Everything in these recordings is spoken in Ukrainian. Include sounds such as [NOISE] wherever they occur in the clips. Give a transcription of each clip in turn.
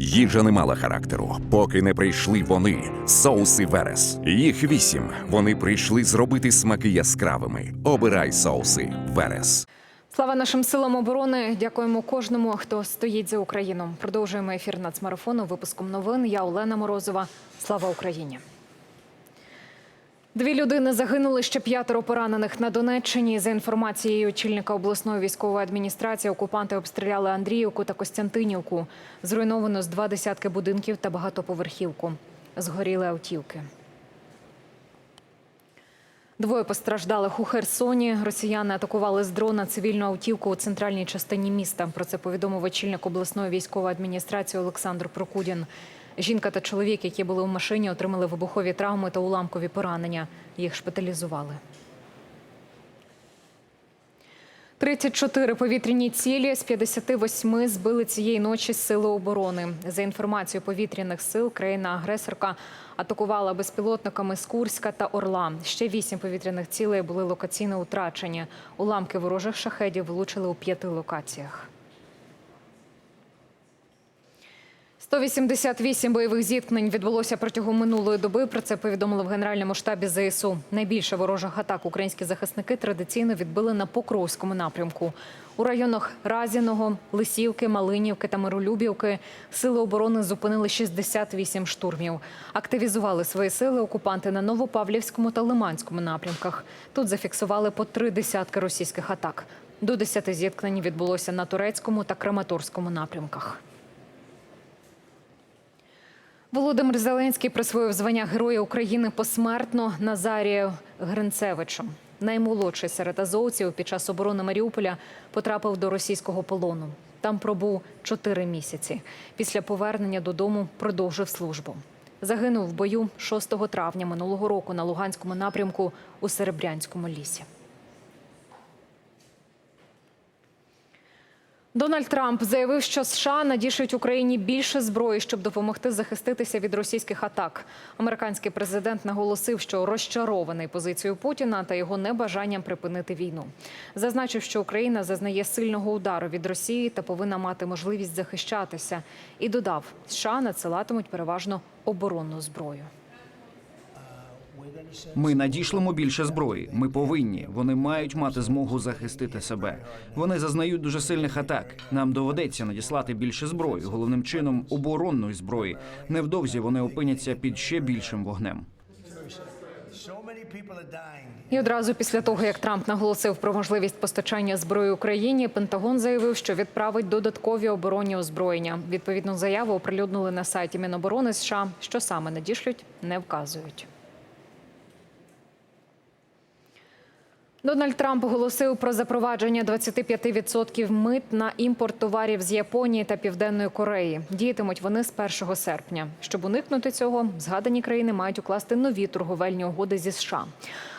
Їжа не мала характеру, поки не прийшли вони, соуси Верес. Їх вісім. Вони прийшли зробити смаки яскравими. Обирай соуси Верес. Слава нашим силам оборони. Дякуємо кожному, хто стоїть за Україну. Продовжуємо ефір нацмарафону. Випуском новин. Я Олена Морозова. Слава Україні. Дві людини загинули ще п'ятеро поранених на Донеччині. За інформацією очільника обласної військової адміністрації, окупанти обстріляли Андріївку та Костянтинівку. Зруйновано з два десятки будинків та багатоповерхівку. Згоріли автівки. Двоє постраждалих у Херсоні. Росіяни атакували з дрона цивільну автівку у центральній частині міста. Про це повідомив очільник обласної військової адміністрації Олександр Прокудін. Жінка та чоловік, які були у машині, отримали вибухові травми та уламкові поранення. Їх шпиталізували. 34 повітряні цілі з 58 збили цієї ночі сили оборони. За інформацією повітряних сил, країна-агресорка атакувала безпілотниками з Курська та Орла. Ще вісім повітряних цілей були локаційно утрачені. Уламки ворожих шахедів влучили у п'яти локаціях. 188 бойових зіткнень відбулося протягом минулої доби. Про це повідомили в Генеральному штабі ЗСУ. Найбільше ворожих атак українські захисники традиційно відбили на Покровському напрямку. У районах Разіного, Лисівки, Малинівки та Миролюбівки сили оборони зупинили 68 штурмів. Активізували свої сили окупанти на Новопавлівському та Лиманському напрямках. Тут зафіксували по три десятки російських атак. До десяти зіткнень відбулося на турецькому та Краматорському напрямках. Володимир Зеленський присвоїв звання Героя України посмертно Назарію Гринцевичу. Наймолодший серед азовців під час оборони Маріуполя потрапив до російського полону. Там пробув чотири місяці. Після повернення додому продовжив службу. Загинув в бою 6 травня минулого року на Луганському напрямку у Серебрянському лісі. Дональд Трамп заявив, що США надішлють Україні більше зброї, щоб допомогти захиститися від російських атак. Американський президент наголосив, що розчарований позицією Путіна та його небажанням припинити війну. Зазначив, що Україна зазнає сильного удару від Росії та повинна мати можливість захищатися. І додав, США надсилатимуть переважно оборонну зброю. Ми надішлемо більше зброї. Ми повинні. Вони мають мати змогу захистити себе. Вони зазнають дуже сильних атак. Нам доведеться надіслати більше зброї, головним чином оборонної зброї. Невдовзі вони опиняться під ще більшим вогнем. І одразу після того, як Трамп наголосив про можливість постачання зброї Україні, Пентагон заявив, що відправить додаткові оборонні озброєння. Відповідну заяву оприлюднили на сайті Міноборони США. Що саме надішлють, не вказують. Дональд Трамп оголосив про запровадження 25% мит на імпорт товарів з Японії та Південної Кореї. Діятимуть вони з 1 серпня. Щоб уникнути цього, згадані країни мають укласти нові торговельні угоди зі США.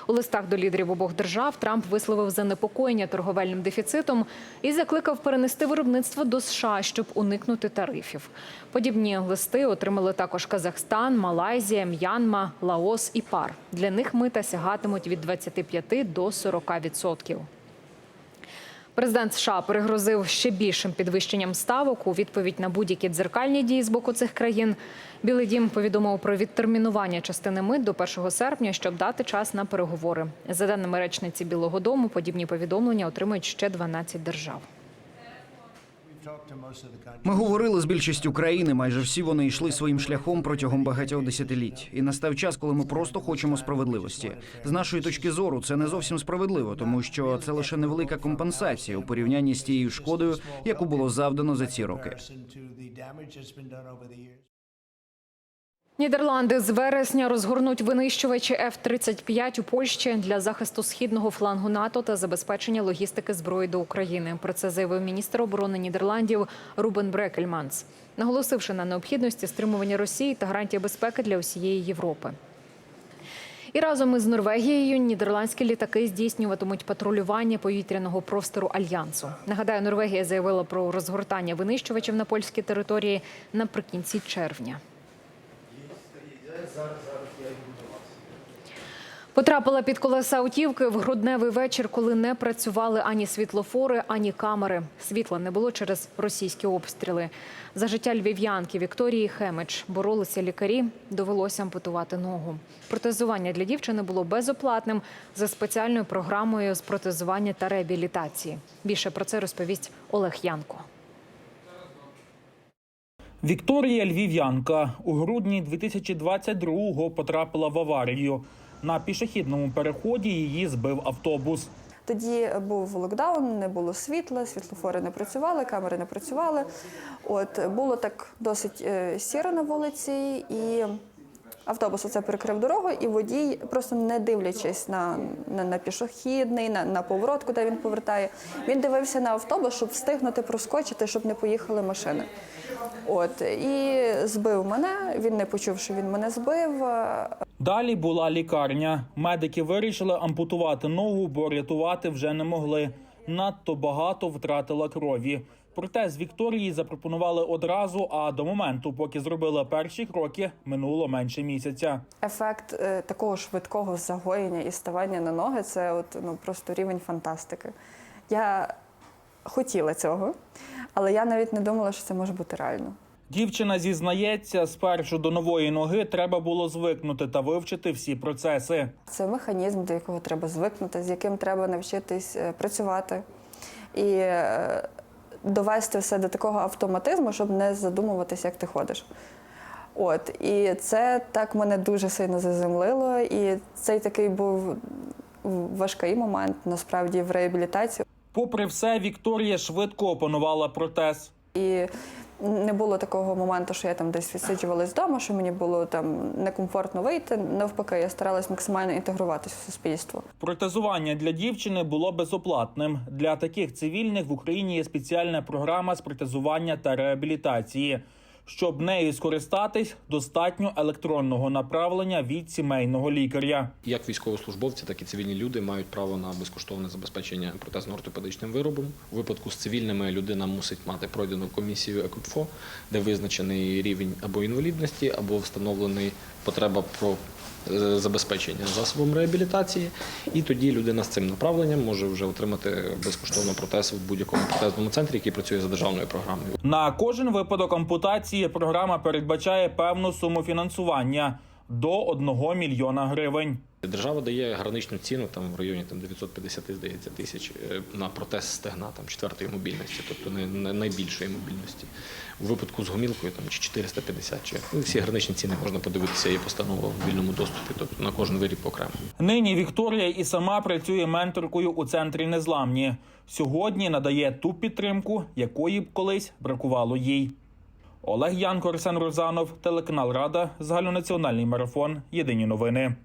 У листах до лідерів обох держав Трамп висловив занепокоєння торговельним дефіцитом і закликав перенести виробництво до США, щоб уникнути тарифів. Подібні листи отримали також Казахстан, Малайзія, М'янма, Лаос і ПАР. Для них мита сягатимуть від 25 до 40%. Президент США перегрозив ще більшим підвищенням ставок у відповідь на будь-які дзеркальні дії з боку цих країн. Білий дім повідомив про відтермінування частини мит до 1 серпня, щоб дати час на переговори. За даними речниці Білого Дому, подібні повідомлення отримують ще 12 держав. Ми говорили з більшістю країни. Майже всі вони йшли своїм шляхом протягом багатьох десятиліть. І настав час, коли ми просто хочемо справедливості. З нашої точки зору, це не зовсім справедливо, тому що це лише невелика компенсація у порівнянні з тією шкодою, яку було завдано за ці роки. Нідерланди з вересня розгорнуть винищувачі F-35 у Польщі для захисту східного флангу НАТО та забезпечення логістики зброї до України. Про це заявив міністр оборони Нідерландів Рубен Брекельманс, наголосивши на необхідності стримування Росії та гарантії безпеки для усієї Європи. І разом із Норвегією нідерландські літаки здійснюватимуть патрулювання повітряного простору альянсу. Нагадаю, Норвегія заявила про розгортання винищувачів на польській території наприкінці червня. Потрапила під колеса автівки в грудневий вечір, коли не працювали ані світлофори, ані камери. Світла не було через російські обстріли. За життя львів'янки Вікторії Хемич боролися лікарі. Довелося ампутувати ногу. Протезування для дівчини було безоплатним за спеціальною програмою з протезування та реабілітації. Більше про це розповість Олег Янко. Вікторія Львів'янка у грудні 2022-го потрапила в аварію. На пішохідному переході її збив автобус. Тоді був локдаун, не було світла, світлофори не працювали, камери не працювали. От було так досить е, сіро на вулиці, і автобус оце перекрив дорогу, і водій, просто не дивлячись на, на, на пішохідний, на, на поворот, куди він повертає, він дивився на автобус, щоб встигнути проскочити, щоб не поїхали машини. От і збив мене. Він не почув, що він мене збив. Далі була лікарня. Медики вирішили ампутувати ногу, бо рятувати вже не могли. Надто багато втратила крові. Проте з Вікторії запропонували одразу. А до моменту, поки зробили перші кроки, минуло менше місяця. Ефект е, такого швидкого загоєння і ставання на ноги це от, ну, просто рівень фантастики. Я хотіла цього, але я навіть не думала, що це може бути реально. Дівчина зізнається, спершу до нової ноги треба було звикнути та вивчити всі процеси. Це механізм, до якого треба звикнути, з яким треба навчитись е, працювати і е, довести все до такого автоматизму, щоб не задумуватись, як ти ходиш. От, і це так мене дуже сильно заземлило. І цей такий був важкий момент насправді в реабілітації. Попри все, Вікторія швидко опанувала протез. І не було такого моменту, що я там десь відсиджувалась вдома, що мені було там некомфортно вийти. Навпаки, я старалась максимально інтегруватися в суспільство. Протезування для дівчини було безоплатним. Для таких цивільних в Україні є спеціальна програма з протезування та реабілітації. Щоб нею скористатись, достатньо електронного направлення від сімейного лікаря. Як військовослужбовці, так і цивільні люди мають право на безкоштовне забезпечення протезно-ортопедичним виробом. У випадку з цивільними людина мусить мати пройдену комісію ЕКОПФО, де визначений рівень або інвалідності, або встановлений потреба про забезпечення засобом реабілітації. І тоді людина з цим направленням може вже отримати безкоштовно протез в будь-якому протезному центрі, який працює за державною програмою. На кожен випадок ампутації програма передбачає певну суму фінансування до 1 мільйона гривень. Держава дає граничну ціну там в районі там 950, здається, тисяч е, на протез стегна там четвертої мобільності, тобто не, найбільшої мобільності. У випадку з гомілкою там чи 450, чи ну, всі граничні ціни можна подивитися. Є постанова в вільному доступі, тобто на кожен виріб окремо. Нині Вікторія і сама працює менторкою у центрі незламні. Сьогодні надає ту підтримку, якої б колись бракувало їй. Олег Янко, Арсен Розанов, телеканал Рада, загальнонаціональний марафон. Єдині новини.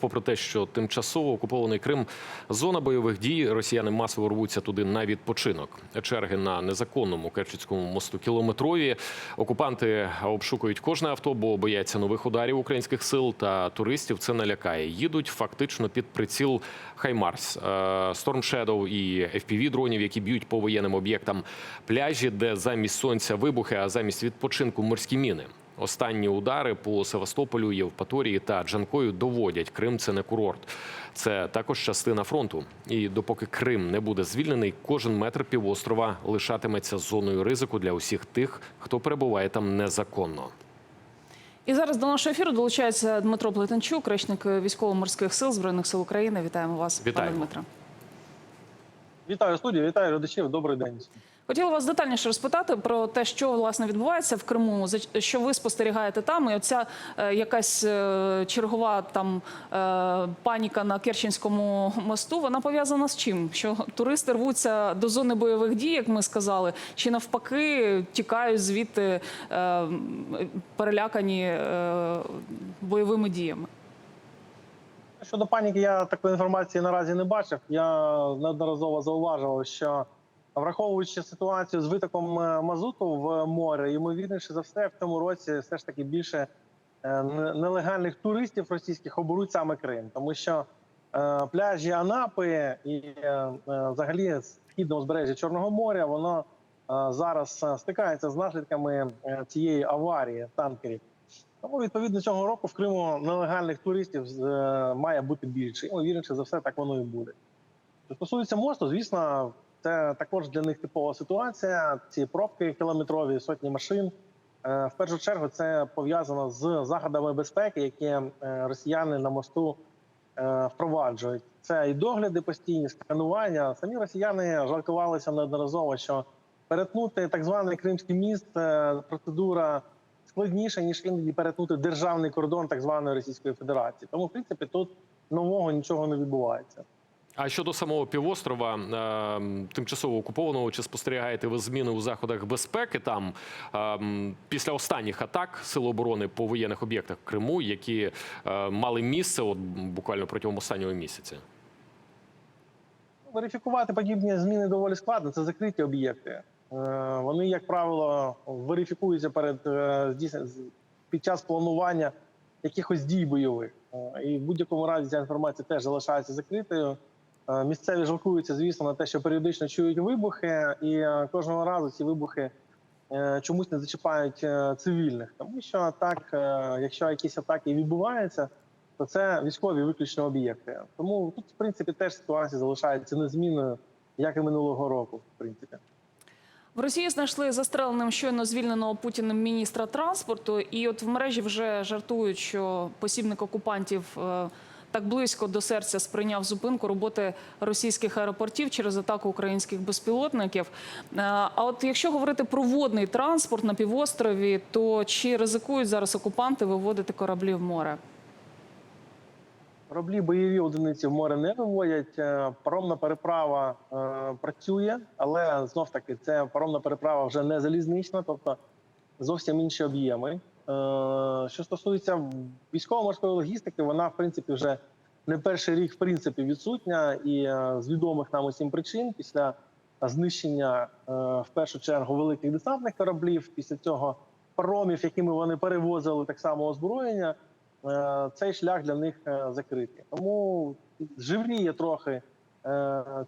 Попри те, що тимчасово окупований Крим зона бойових дій, росіяни масово рвуться туди на відпочинок. Черги на незаконному Керченському мосту кілометрові. Окупанти обшукують кожне авто, бо бояться нових ударів українських сил та туристів. Це не лякає. Їдуть фактично під приціл Хаймарс, е, Storm Shadow і fpv дронів, які б'ють по воєнним об'єктам пляжі, де замість сонця вибухи, а замість відпочинку морські міни. Останні удари по Севастополю, Євпаторії та Джанкою доводять Крим це не курорт. Це також частина фронту. І допоки Крим не буде звільнений, кожен метр півострова лишатиметься зоною ризику для усіх тих, хто перебуває там незаконно. І зараз до нашого ефіру долучається Дмитро Плетенчук, речник військово-морських сил збройних сил України. Вітаємо вас, Вітаємо. пане Дмитро. Вітаю студію, вітаю глядачів. Добрий день. Хотіла вас детальніше розпитати про те, що власне відбувається в Криму, що ви спостерігаєте там, і оця е, якась е, чергова там е, паніка на Керченському мосту. Вона пов'язана з чим? Що туристи рвуться до зони бойових дій, як ми сказали, чи навпаки тікають звідти перелякані бойовими діями. Щодо паніки, я такої інформації наразі не бачив. Я неодноразово зауважував, що враховуючи ситуацію з витоком е, мазуту в море, ймовірніше за все, в цьому році все ж таки більше е, нелегальних туристів російських оберуть саме Крим, тому що е, пляжі Анапи і взагалі східне узбережжя Чорного моря, воно зараз стикається з наслідками цієї аварії танкерів. Тому відповідно цього року в Криму нелегальних туристів має бути більше. Ймовірніше за все, так воно і буде. Що стосується мосту, звісно, це також для них типова ситуація. Ці пробки кілометрові, сотні машин. Е, В першу чергу це пов'язано з заходами безпеки, які е, росіяни на мосту е, впроваджують. Це і догляди постійні, сканування. Самі росіяни жалкувалися неодноразово, що перетнути так званий Кримський міст процедура складніша, ніж іноді перетнути державний кордон так званої Російської Федерації. Тому, в принципі, тут нового нічого не відбувається. А щодо самого півострова, е, тимчасово окупованого, чи спостерігаєте ви зміни у заходах безпеки там е, після останніх атак Сил оборони по воєнних об'єктах в Криму, які е, мали місце от буквально протягом останнього місяця? Верифікувати подібні зміни доволі складно. Це закриті об'єкти. Е, Вони, як правило, верифікуються перед е, під час планування якихось дій бойових. І в будь-якому разі ця інформація теж залишається закритою. Е, Місцеві жалкуються, звісно, на те, що періодично чують вибухи, і е, кожного разу ці вибухи е, чомусь не зачіпають цивільних. Тому що так, якщо якісь атаки відбуваються, то це військові виключно об'єкти. Тому тут, в принципі, теж ситуація залишається незмінною, як і минулого року, в принципі. В Росії знайшли застреленим щойно звільненого Путіним міністра транспорту, і от в мережі вже жартують, що посібник окупантів так близько до серця сприйняв зупинку роботи російських аеропортів через атаку українських безпілотників. Е, А от якщо говорити про водний транспорт на півострові, то чи ризикують зараз окупанти виводити кораблі в море? Кораблі бойові одиниці в море не виводять. Е, Паромна переправа е, працює, але знов таки це паромна переправа вже не залізнична, тобто зовсім інші об'єми. Е, що стосується військово-морської логістики, вона в принципі вже не перший рік в принципі відсутня, і е, з відомих нам усім причин після знищення е, в першу чергу великих десантних кораблів, після цього паромів, якими вони перевозили так само озброєння. Цей шлях для них закритий. Тому живріє трохи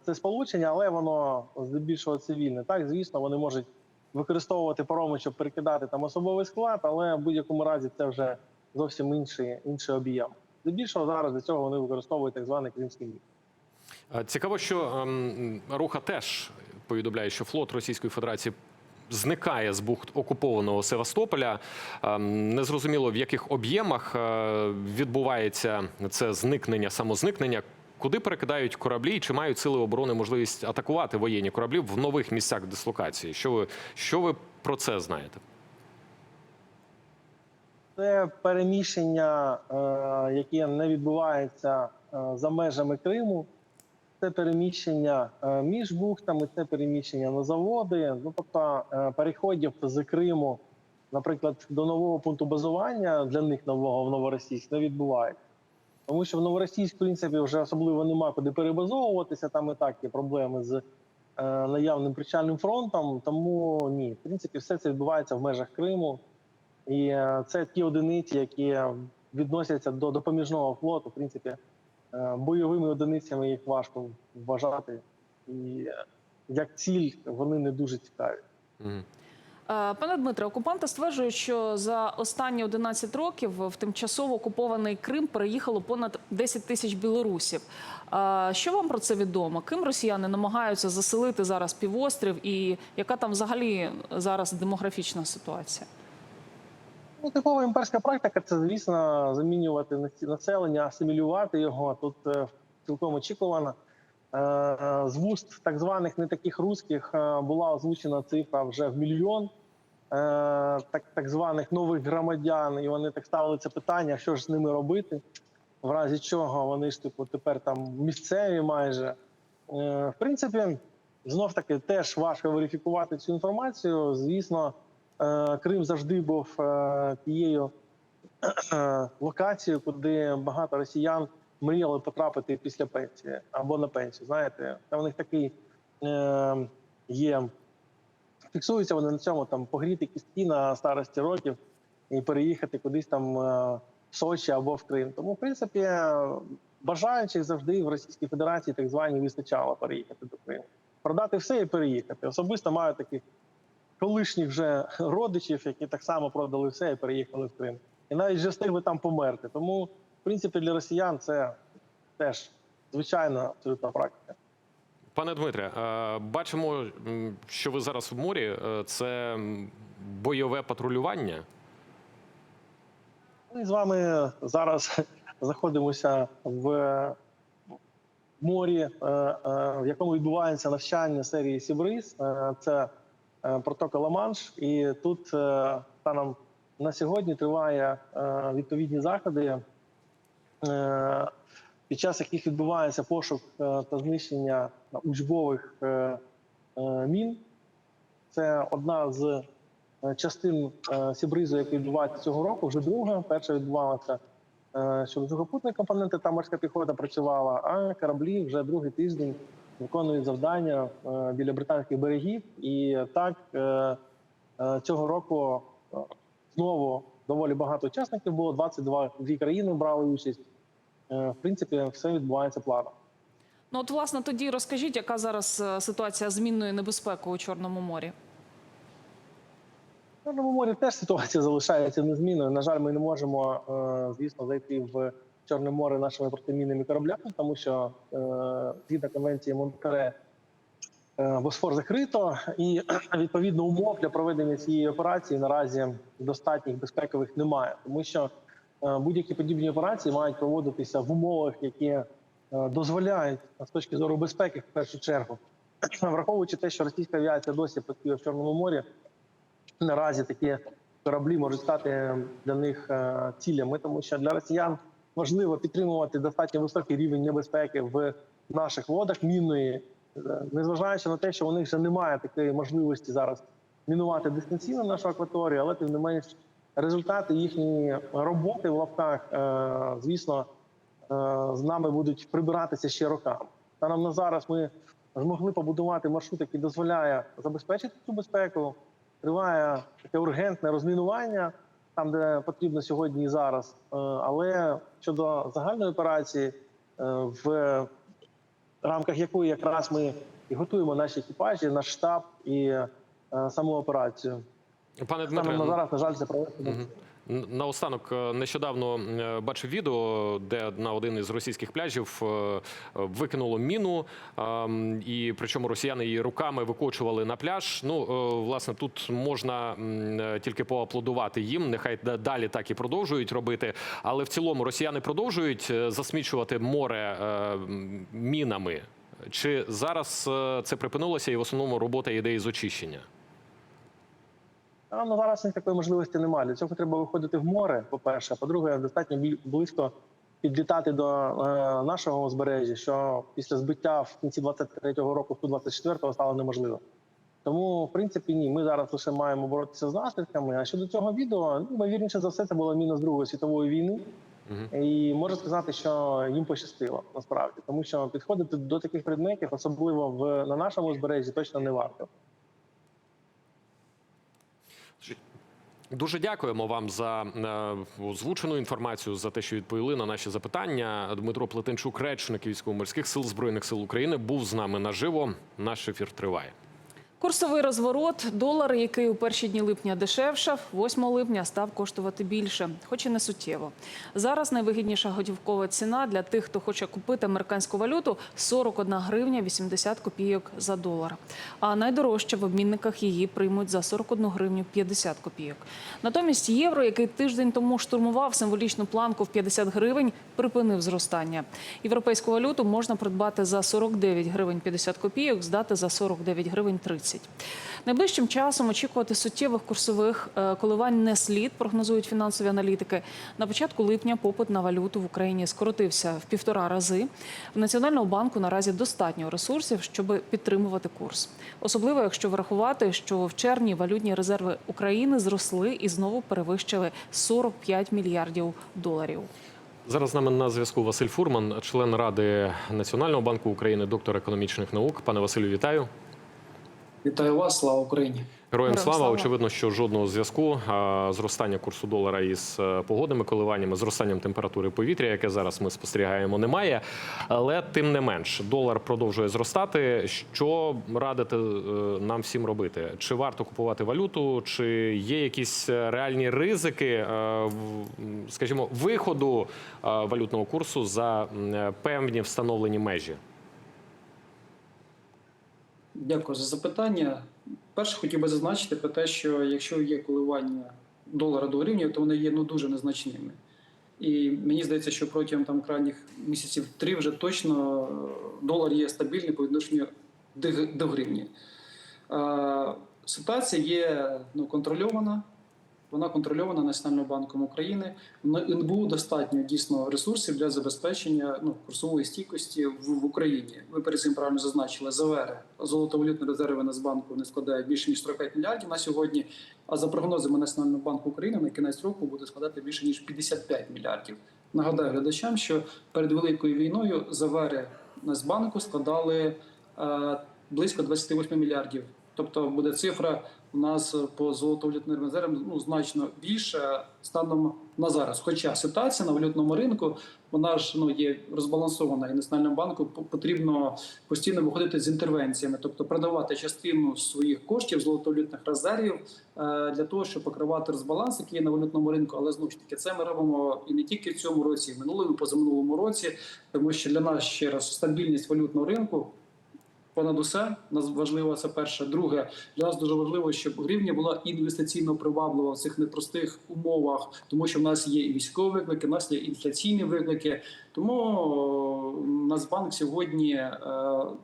це сполучення, але воно здебільшого цивільне. Так, звісно, вони можуть використовувати пароми, щоб перекидати там особовий склад, але в будь-якому разі це вже зовсім інший, інший об'єм. Здебільшого зараз для цього вони використовують так званий кримський міст. Е, Цікаво, що ем, руха теж повідомляє, що флот Російської Федерації. Зникає з бухт окупованого Севастополя. Ем, Незрозуміло в яких об'ємах е, відбувається це зникнення, самозникнення. Куди перекидають кораблі? і Чи мають сили оборони можливість атакувати воєнні кораблі в нових місцях дислокації? Що ви що ви про це знаєте? Це переміщення, е, яке не відбувається е, за межами Криму. Це переміщення е, між бухтами, це переміщення на заводи. Ну тобто переходів з Криму, наприклад, до нового пункту базування для них нового в Новоросійськ не відбувається. Тому що в Новоросійськ, в принципі, вже особливо нема куди перебазовуватися. Там і так є проблеми з е, наявним причальним фронтом. Тому ні, в принципі, все це відбувається в межах Криму. І е, це ті одиниці, які відносяться до допоміжного флоту. В принципі, е, бойовими одиницями їх важко вважати. І е, як ціль вони не дуже цікаві. Е, Пане Дмитре, окупанти стверджують, що за останні 11 років в тимчасово окупований Крим переїхало понад 10 тисяч білорусів. Е, Що вам про це відомо? Ким росіяни намагаються заселити зараз півострів, і яка там взагалі зараз демографічна ситуація? Ну, типова імперська практика це, звісно, замінювати населення, асимілювати його. Тут е, цілком очікувано. Е, З вуст так званих не таких русських е, була озвучена цифра вже в мільйон е, так, так званих нових громадян, і вони так ставили це питання, що ж з ними робити, в разі чого вони ж типу тепер там місцеві майже. В принципі, знов таки теж важко верифікувати цю інформацію. Звісно, Крим завжди був тією локацією, куди багато росіян мріяли потрапити після пенсії або на пенсію. Знаєте, там у них такий е, є. Фіксуються вони на цьому там погріти кістки на старості років і переїхати кудись там е, в Сочі або в Крим. Тому, в принципі, бажаючих завжди в Російській Федерації так звані вистачало переїхати до Криму. Продати все і переїхати. Особисто маю таких колишніх вже родичів, які так само продали все і переїхали в Крим. і навіть вже встигли там померти. Тому, принципі, для росіян це теж звичайна абсолютна практика. Пане Дмитре, е, бачимо, що ви зараз в морі. Е, Це бойове патрулювання. Ми з вами зараз [LAUGHS] знаходимося в морі, е, в якому відбувається навчання серії Сібриз. Це протока Ла-Манш. І тут станом на сьогодні триває відповідні заходи, під час яких відбувається пошук е, та знищення учбових е, е, мін. Це одна з е, частин е, Сібризу, яка відбувається цього року, вже друга. Перша відбувалася е, щодо сухопутної компоненти, там морська піхота працювала, а кораблі вже другий тиждень виконують завдання е, біля британських берегів. І так е, е, цього року е, знову доволі багато учасників було. 22 дві країни брали участь. Е, В принципі, все відбувається плавно. Ну от власне тоді розкажіть, яка зараз е, ситуація з мінною небезпекою у Чорному морі? В Чорному морі теж ситуація залишається незмінною. На жаль, ми не можемо, е, звісно, зайти в Чорне море нашими протимінними кораблями, тому що згідно конвенції Монтере Босфор закрито, і [CLEARS THROAT] відповідно умов для проведення цієї операції наразі достатніх безпекових немає, тому що е, будь-які подібні операції мають проводитися в умовах, які е, дозволяють з точки зору безпеки, в першу чергу, [CLEARS THROAT] враховуючи те, що російська авіація досі працює в Чорному морі наразі такі кораблі можуть стати для них е, цілями, тому що для росіян важливо підтримувати достатньо високий рівень небезпеки в наших водах мінної, е, незважаючи на те, що у них вже немає такої можливості зараз мінувати дистанційно нашу акваторію, але тим не менш результати їхньої роботи в лапках, е, звісно, е, з нами будуть прибиратися ще роками. Станом на зараз ми змогли побудувати маршрут, який дозволяє забезпечити цю безпеку. Триває таке ургентне розмінування там, де потрібно сьогодні і зараз. Е, Але щодо загальної операції, в рамках якої якраз ми і готуємо наші екіпажі, наш штаб і е, саму операцію. Пане Дмитре, на зараз, на жаль, це провести. Н- Наостанок е, нещодавно е, бачив відео, де на один із російських пляжів е, викинуло міну, і причому росіяни її руками викочували на пляж. Ну власне тут можна тільки поаплодувати їм. Нехай да- далі так і продовжують робити. Але в цілому росіяни продовжують засмічувати море мінами. Чи зараз це припинилося, і в основному робота йде із очищення? А ну зараз них такої можливості немає. Для цього треба виходити в море. По перше, а по-друге, достатньо близько підлітати до е, нашого узбережжя, що після збиття в кінці 23-го року, 124-го стало неможливо. Тому, в принципі, ні, ми зараз лише маємо боротися з наслідками. А щодо цього відео, ну, ймовірніше за все, це було міна з Другої світової війни. І можу сказати, що їм пощастило насправді, тому що підходити до таких предметів, особливо в на нашому узбережжі, точно не варто. Дуже дякуємо вам за е, озвучену інформацію, за те, що відповіли на наші запитання. Дмитро Плетенчук, речник військово-морських сил збройних сил України, був з нами наживо. Наш ефір триває. Курсовий розворот. Долар, який у перші дні липня дешевшав, 8 липня став коштувати більше, хоч і не суттєво. Зараз найвигідніша готівкова ціна для тих, хто хоче купити американську валюту 41 гривня 80 копійок за долар. А найдорожче в обмінниках її приймуть за 41 гривню 50 копійок. Натомість євро, який тиждень тому штурмував символічну планку в 50 гривень, припинив зростання. Європейську валюту можна придбати за 49 гривень 50 копійок, здати за 49 гривень 30. Найближчим часом очікувати суттєвих курсових е, коливань не слід, прогнозують фінансові аналітики. На початку липня попит на валюту в Україні скоротився в півтора рази. В Національного банку наразі достатньо ресурсів, щоб підтримувати курс. Особливо, якщо врахувати, що в червні валютні резерви України зросли і знову перевищили 45 мільярдів доларів. Зараз з нами на зв'язку Василь Фурман, член ради Національного банку України, доктор економічних наук. Пане Василю, вітаю. Вітаю вас, слава Україні. Героям слава. Очевидно, що жодного зв'язку зростання курсу долара із е, погодними коливаннями, зростанням температури повітря, яке зараз ми спостерігаємо, немає. Але тим не менш, долар продовжує зростати. Що радите е, нам всім робити? Чи варто купувати валюту, чи є якісь е, реальні ризики, скажімо, виходу валютного курсу за певні встановлені межі? Дякую за запитання. Перше, хотів би зазначити про те, що якщо є коливання долара до гривні, то вони є ну дуже незначними. І мені здається, що протягом там крайніх місяців три вже точно е, долар є стабільний по відношенню до гривні. Е, Ситуація є ну, контрольована. Вона контрольована Національним банком України. На НБУ достатньо дійсно ресурсів для забезпечення ну, курсової стійкості в, в Україні. Ви перед цим правильно зазначили ЗВР, золотовалютні резерви Нацбанку вони складають більше ніж 45 мільярдів на сьогодні. А за прогнозами Національного банку України на кінець року буде складати більше ніж 55 мільярдів. Нагадаю глядачам, що перед великою війною ЗВР Нацбанку складали е, близько 28 мільярдів. Тобто буде цифра у нас по золотовалютним резервам ну, значно більше станом на зараз. Хоча ситуація на валютному ринку вона ж ну є розбалансована, і національному банку потрібно постійно виходити з інтервенціями, тобто продавати частину своїх коштів золотовалютних резервів е, для того, щоб покривати розбаланс, який є на валютному ринку. Але знову ж таки, це ми робимо і не тільки в цьому році, і в минулому, і позаминулому році, тому що для нас ще раз стабільність валютного ринку. Понад усе нас важливо це перше. Друге, для нас дуже важливо, щоб гривня була інвестиційно приваблива в цих непростих умовах, тому що в нас є і військові виклики, в нас є інфляційні виклики. Тому Нацбанк сьогодні е,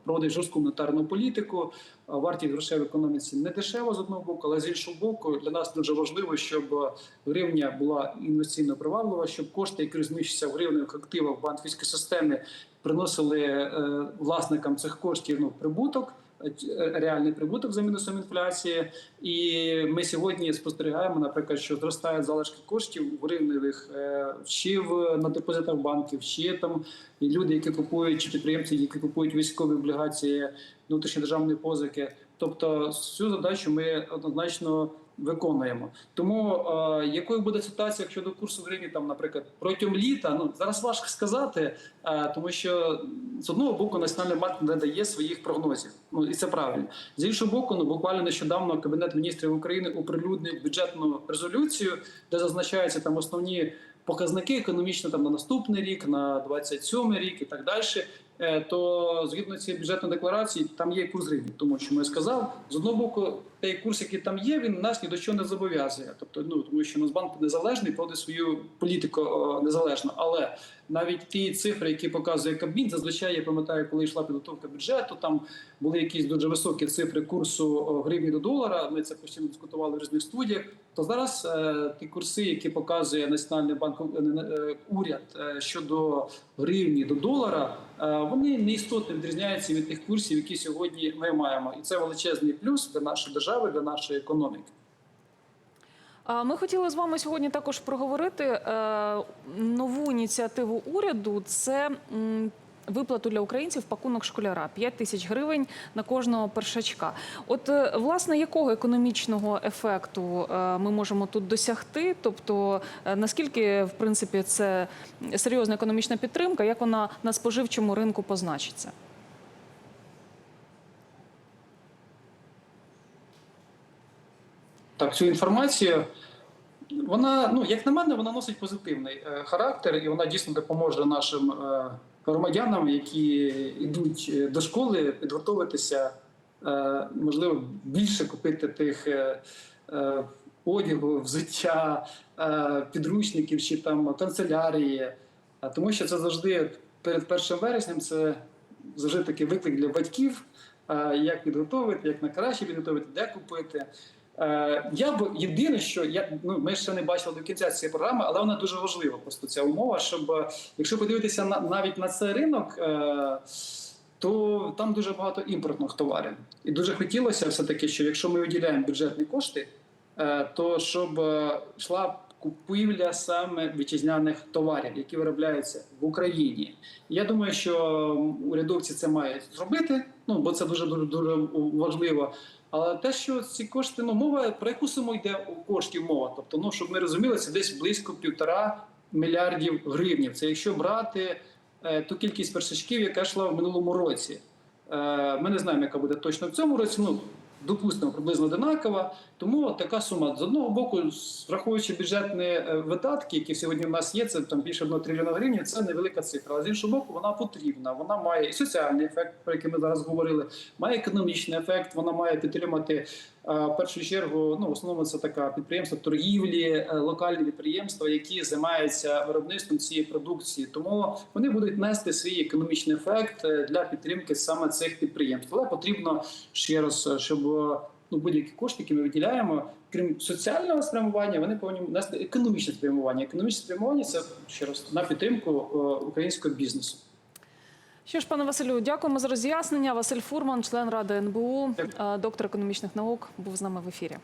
проводить жорстку монетарну політику. Вартість грошей в економіці не дешева з одного боку, але з іншого боку, для нас дуже важливо, щоб гривня була інвестиційно приваблива, щоб кошти, які розміщуються в гривневих активах в банківській системі, приносили е, власникам цих коштів ну, прибуток, е, реальний прибуток за мінусом інфляції. І ми сьогодні спостерігаємо, наприклад, що зростають залишки коштів в гривневих е, чи в на депозитах банків, чи там люди, які купують, чи підприємці, які купують військові облігації внутрішньодержавної позики. Тобто цю задачу ми однозначно виконуємо. Тому е, якою буде ситуація щодо курсу гривні, там, наприклад, протягом літа, ну зараз важко сказати, е, тому що з одного боку національний банк не дає своїх прогнозів. Ну і це правильно. З іншого боку, ну буквально нещодавно кабінет міністрів України оприлюднив бюджетну резолюцію, де зазначаються там основні. Показники економічно там на наступний рік, на 27 рік і так далі. Е, То згідно цієї бюджетної декларації, там є курс гривні. Тому що я сказав, з одного боку, той курс, який там є, він нас ні до чого не зобов'язує. Тобто, ну тому що Нацбанк незалежний, проводить свою політику незалежно. Але навіть ті цифри, які показує Кабмін, зазвичай я пам'ятаю, коли йшла підготовка бюджету, там були якісь дуже високі цифри курсу гривні до долара. Ми це постійно дискутували в різних студіях. То зараз е, ті курси, які показує Національний банк е, е, уряд е, щодо гривні до долара, е, вони не істотно відрізняються від тих курсів, які сьогодні ми маємо, і це величезний плюс для нашої держави, для нашої економіки. Ми хотіли з вами сьогодні також проговорити е, нову ініціативу уряду. Це виплату для українців пакунок школяра 5 тисяч гривень на кожного першачка. От е, власне якого економічного ефекту е, ми можемо тут досягти? Тобто наскільки в принципі це серйозна економічна підтримка, як вона на споживчому ринку позначиться? Так, цю інформацію. Вона, ну як на мене, вона носить позитивний е, характер, і вона дійсно допоможе нашим е, громадянам, які йдуть е, до школи, підготуватися, можливо, більше купити тих одягу, взуття, підручників чи там канцелярії. Тому що це завжди перед 1 вереснем це завжди такий виклик для батьків, як підготувати, як на краще підготувати, де купити. Е, Я б єдине, що я ну ми ще не бачили до кінця цієї програми, але вона дуже важлива. Просто ця умова, щоб е, якщо подивитися на навіть на цей ринок, е, то там дуже багато імпортних товарів, і дуже хотілося все таки, що якщо ми виділяємо бюджетні кошти, то щоб йшла купівля саме вітчизняних товарів, які виробляються в Україні. Я думаю, що урядовці це мають зробити. Ну бо це дуже дуже дуже важливо. Але те, що ці кошти, ну мова про яку суму йде у коштів мова? Тобто, ну щоб ми розуміли, це десь близько півтора мільярдів гривнів. Це якщо брати е, ту кількість першачків, яка йшла в минулому році. Е, ми не знаємо, яка буде точно в цьому році. Ну допустимо, приблизно одинакова. Тому така сума з одного боку, враховуючи бюджетні е, видатки, які сьогодні в нас є, це там більше 1 трильйона гривень, це невелика цифра. З іншого боку, вона потрібна. Вона має і соціальний ефект, про який ми зараз говорили, має економічний ефект. Вона має підтримати в першу чергу. Ну в основному це така підприємства торгівлі, е, локальні підприємства, які займаються виробництвом цієї продукції. Тому вони будуть нести свій економічний ефект е, для підтримки саме цих підприємств. Але потрібно ще раз, е, щоб е, ну, будь-які кошти, які ми виділяємо, крім соціального спрямування, вони повинні нести економічне спрямування. Економічне спрямування це ще раз на підтримку е, українського бізнесу. Що ж, пане Василю, дякуємо за роз'яснення. Василь Фурман, член ради НБУ, е, доктор економічних наук, був з нами в ефірі.